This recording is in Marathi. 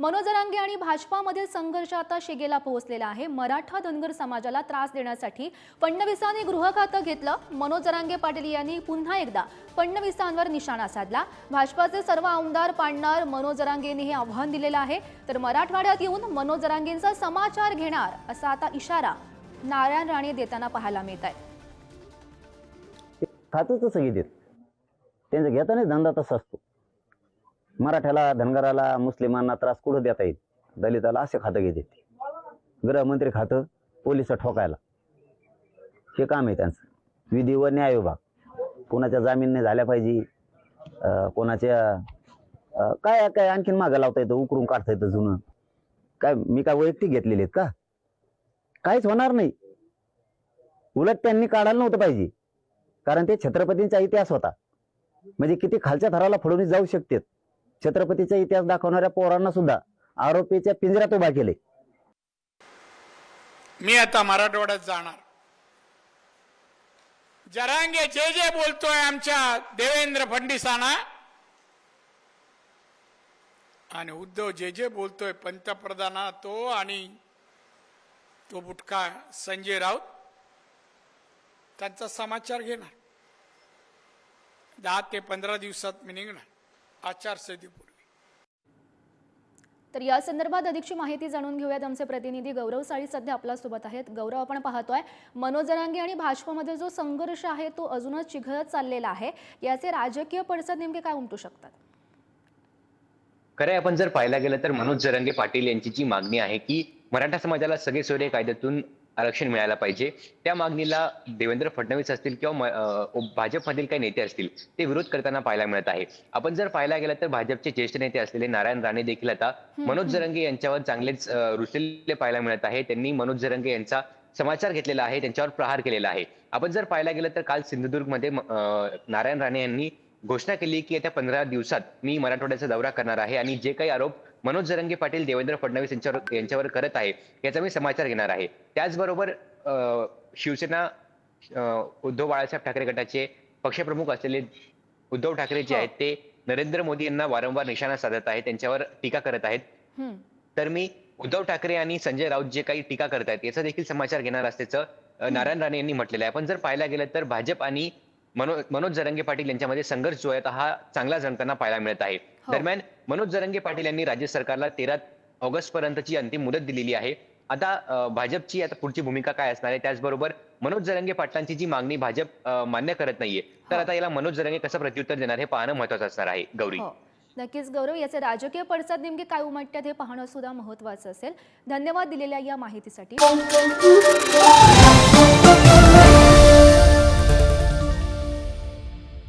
मनोज जरांगे आणि भाजपामधील संघर्ष आता शिगेला पोहोचलेला आहे. मराठा धनगर समाजाला त्रास देण्यासाठी फडणवीसांनी गृहखातं घेतलं. मनोज जरांगे पाटील यांनी पुन्हा एकदा फडणवीसांवर निशाणा साधला. भाजपाचे सर्व आमदार पाडणार मनोज जरांगेंनी हे आव्हान दिलेलं आहे. तर मराठवाड्यात येऊन मनोज जरांगेंचा समाचार घेणार असा आता इशारा नारायण राणे देताना पाहायला मिळत आहे. खातं तसं घेतात त्यांचा घेताना धंदा तसा असतो. मराठ्याला धनगराला मुस्लिमांना त्रास कुठं देता येईल? दलिताला असे खातं घेत येते. गृहमंत्री खातं पोलीस ठोकायला. हे काम आहे त्यांचं. विधी व न्याय विभाग. कोणाच्या जामीन नाही झाल्या पाहिजे? कोणाच्या काय काय आणखीन मागं लावता येतं? उकरून काढता येतं जुनं? काय मी काय वैयक्तिक घेतलेले आहेत का? काहीच होणार नाही. उलट त्यांनी काढायला नव्हतं पाहिजे. कारण ते छत्रपतींचा इतिहास होता. म्हणजे किती खालच्या थराला फडवणी जाऊ शकतात. छत्रपतीचा इतिहास दाखवणाऱ्या पोरांना सुद्धा आरोपीच्या पिंजऱ्यात उभा केले. मी आता मराठवाड्यात जाणार. जरांगे जे जे बोलतोय आमच्या देवेंद्र फडणवीसांना आणि उद्धव जे जे बोलतोय पंतप्रधाना तो आणि तो बुटका संजय राऊत त्यांचा समाचार घेणार. दहा ते पंधरा दिवसात मी निघणार. आचारसंहितेपूर्वी. तर या संदर्भात अधिकची माहिती जाणून घेऊयात आमचे प्रतिनिधी गौरव साळी सध्या आपल्यासोबत आहेत. गौरव आपण पाहतोय मनोज जरांगे आणि भाजपमध्ये जो संघर्ष आहे तो अजूनच चिघळत चाललेला आहे. याचे राजकीय पडसाद नेमके काय उमटू शकतात? खरं आहे, आपण जर पाहायला गेलं तर मनोज जरंगे पाटील यांची जी मागणी आहे की मराठा समाजाला सगळे सोयरे कायद्यातून आरक्षण मिळायला पाहिजे. त्या मागणीला देवेंद्र फडणवीस असतील किंवा भाजपमधील काही नेते असतील ते विरोध करताना पाहायला मिळत आहे. आपण जर पाहायला गेलं तर भाजपचे ज्येष्ठ नेते असलेले नारायण राणे देखील आता मनोज जरंगे यांच्यावर चांगलेच रुसलेले पाहायला मिळत आहे. त्यांनी मनोज जरंगे यांचा समाचार घेतलेला आहे त्यांच्यावर प्रहार केलेला आहे. आपण जर पाहायला गेलं तर काल सिंधुदुर्गमध्ये नारायण राणे यांनी घोषणा केली की येत्या पंधरा दिवसात मी मराठवाड्याचा दौरा करणार आहे आणि जे काही आरोप मनोज जरंगे पाटील देवेंद्र फडणवीस यांच्यावर यांच्यावर करत आहे याचा मी समाचार घेणार आहे त्याचबरोबर शिवसेना उद्धव बाळासाहेब ठाकरे गटाचे पक्षप्रमुख असलेले उद्धव ठाकरे जे हो. आहेत ते नरेंद्र मोदी यांना वारंवार निशाणा साधत आहेत त्यांच्यावर टीका करत आहेत. तर मी उद्धव ठाकरे आणि संजय राऊत जे काही टीका करत आहेत याचा देखील समाचार घेणार असल्याचं नारायण राणे यांनी म्हटलेलं आहे पण जर पाहायला गेलं तर भाजप आणि मनो मनोज जरंगे पाटील यांच्यामध्ये संघर्ष जो आहे हा चांगला जणताना पाहायला मिळत आहे. हो. दरम्यान मनोज जरंगे पाटील यांनी राज्य सरकारला तेरा ऑगस्ट पर्यंतची अंतिम मुदत दिलेली आहे. आता भाजपची आता पुढची भूमिका काय असणार आहे? त्याचबरोबर मनोज जरंगे पाटलांची जी मागणी भाजप मान्य करत नाहीये तर हो. आता याला मनोज जरंगे कसं प्रत्युत्तर देणार हे पाहणं महत्वाचं असणार आहे. गौरी. हो. नक्कीच गौरव याचे राजकीय पडसाद नेमके काय उमटतात हे पाहणं सुद्धा महत्वाचं असेल. धन्यवाद दिलेल्या या माहितीसाठी.